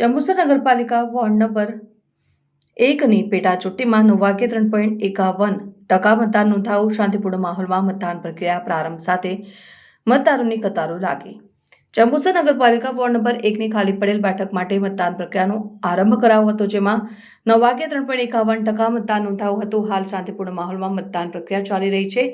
જંબુસર નગરપાલિકા ward number એકની પેટા ચૂંટણીમાં નવ વાગ્યે ત્રણ પોઈન્ટ એકાવન ટકા મતદાન નોંધાવું શાંતિપૂર્ણ માહોલમાં મતદાન પ્રક્રિયા પ્રારંભ સાથે મતદારોની કતારો લાગી. જંબુસર નગરપાલિકા વોર્ડ નંબર એકની ખાલી પડેલ બેઠક માટે મતદાન પ્રક્રિયાનો આરંભ કરાયો હતો, જેમાં નવ વાગ્યે ત્રણ પોઈન્ટ એકાવન ટકા મતદાન નોંધાયું હતું. હાલ શાંતિપૂર્ણ માહોલમાં મતદાન પ્રક્રિયા ચાલી રહી છે.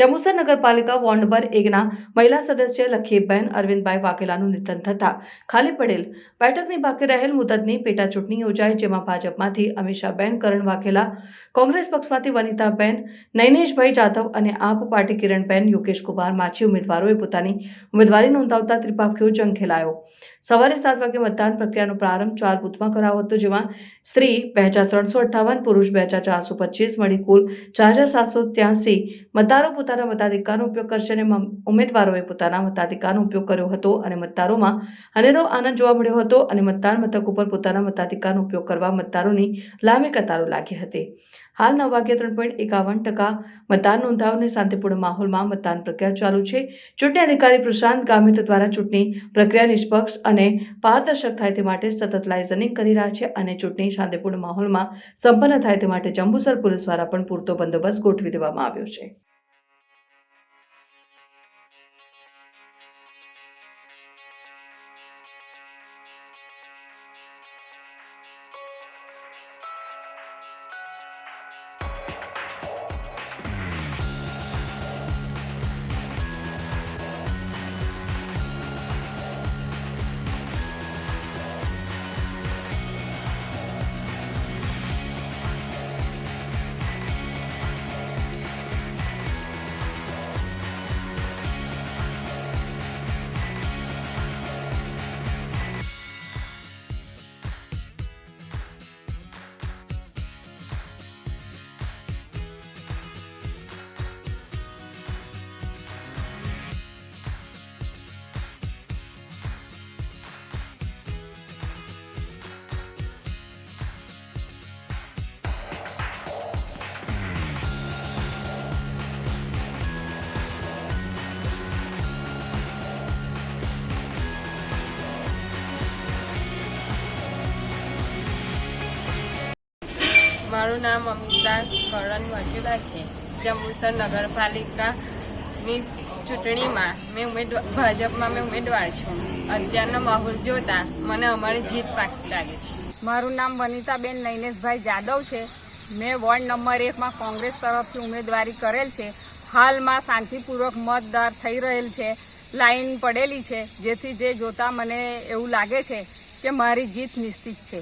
જંબુસર નગરપાલિકા વોર્ડ નંબર એકના મહિલા સદસ્ય લખીબેન અરવિંદભાઈ વાઘેલાનું નિધન થતા ખાલી પડેલ બેઠકની બાકી રહેલ મુદતની પેટા ચૂંટણી યોજાઈ, જેમાં ભાજપમાંથી અમિષાબેન, કરણ વાઘેલા, કોંગ્રેસ પક્ષમાંથી વનિતાબેન, નૈનેશભાઈ જાધવ અને આપ પાર્ટી કિરણબેન યોગેશ કુમાર માછી ઉમેદવારોએ પોતાની ઉમેદવારી નોંધાવતા ત્રિપાખીઓ જંગ ખેલાયો? સવારે સાત વાગે મતદાન પ્રક્રિયાનો પ્રારંભ ચાર બુથમાં કરાયો હતો, જેમાં સ્ત્રી બે હજાર ત્રણસો અઠ્ઠાવન, પુરુષ બે હજાર ચારસો પચીસ મળી કુલ ચાર હજાર સાતસો ત્યાસી મતદારો પોતાના મતાધિકારનો ઉપયોગ કરશે અને ઉમેદવારોએ પોતાના મતાધિકારનો ઉપયોગ કર્યો હતો અને મતદારોમાં અનેરો આનંદ જોવા મળ્યો હતો અને મતદાન મથક ઉપર પોતાના મતાધિકારનો ઉપયોગ કરવા મતદારોની લાંબી કતારો લાગી હતી. હાલ નવ વાગ્યે ત્રણ પોઈન્ટ એકાવન ટકા મતદાન નોંધાવને શાંતિપૂર્ણ માહોલમાં મતદાન પ્રક્રિયા ચાલુ છે. ચૂંટણી અધિકારી પ્રશાંત ગામિત દ્વારા ચૂંટણી પ્રક્રિયા નિષ્પક્ષ અને પારદર્શક થાય તે માટે સતત લાઇઝનિંગ કરી રહ્યા છે અને ચૂંટણી શાંતિપૂર્ણ માહોલમાં સંપન્ન થાય તે માટે જંબુસર પોલીસ દ્વારા પણ પૂરતો બંદોબસ્ત ગોઠવી દેવામાં આવ્યો છે. મારું નામ અમિતા કરણ વાઘેલા છે. જંબુસર નગરપાલિકાની ચૂંટણીમાં મેં ઉમેદવાર ભાજપમાં મેં ઉમેદવાર છું. અત્યારનો માહોલ જોતા મને અમારી જીત પાકી લાગે છે. મારું નામ વનિતાબેન નૈનેશભાઈ જાદવ છે. મેં વોર્ડ નંબર એકમાં કોંગ્રેસ તરફથી ઉમેદવારી કરેલ છે. હાલમાં શાંતિપૂર્વક મતદાર થઈ રહેલ છે. લાઈન પડેલી છે. જેથી જે જોતા મને એવું લાગે છે કે મારી જીત નિશ્ચિત છે.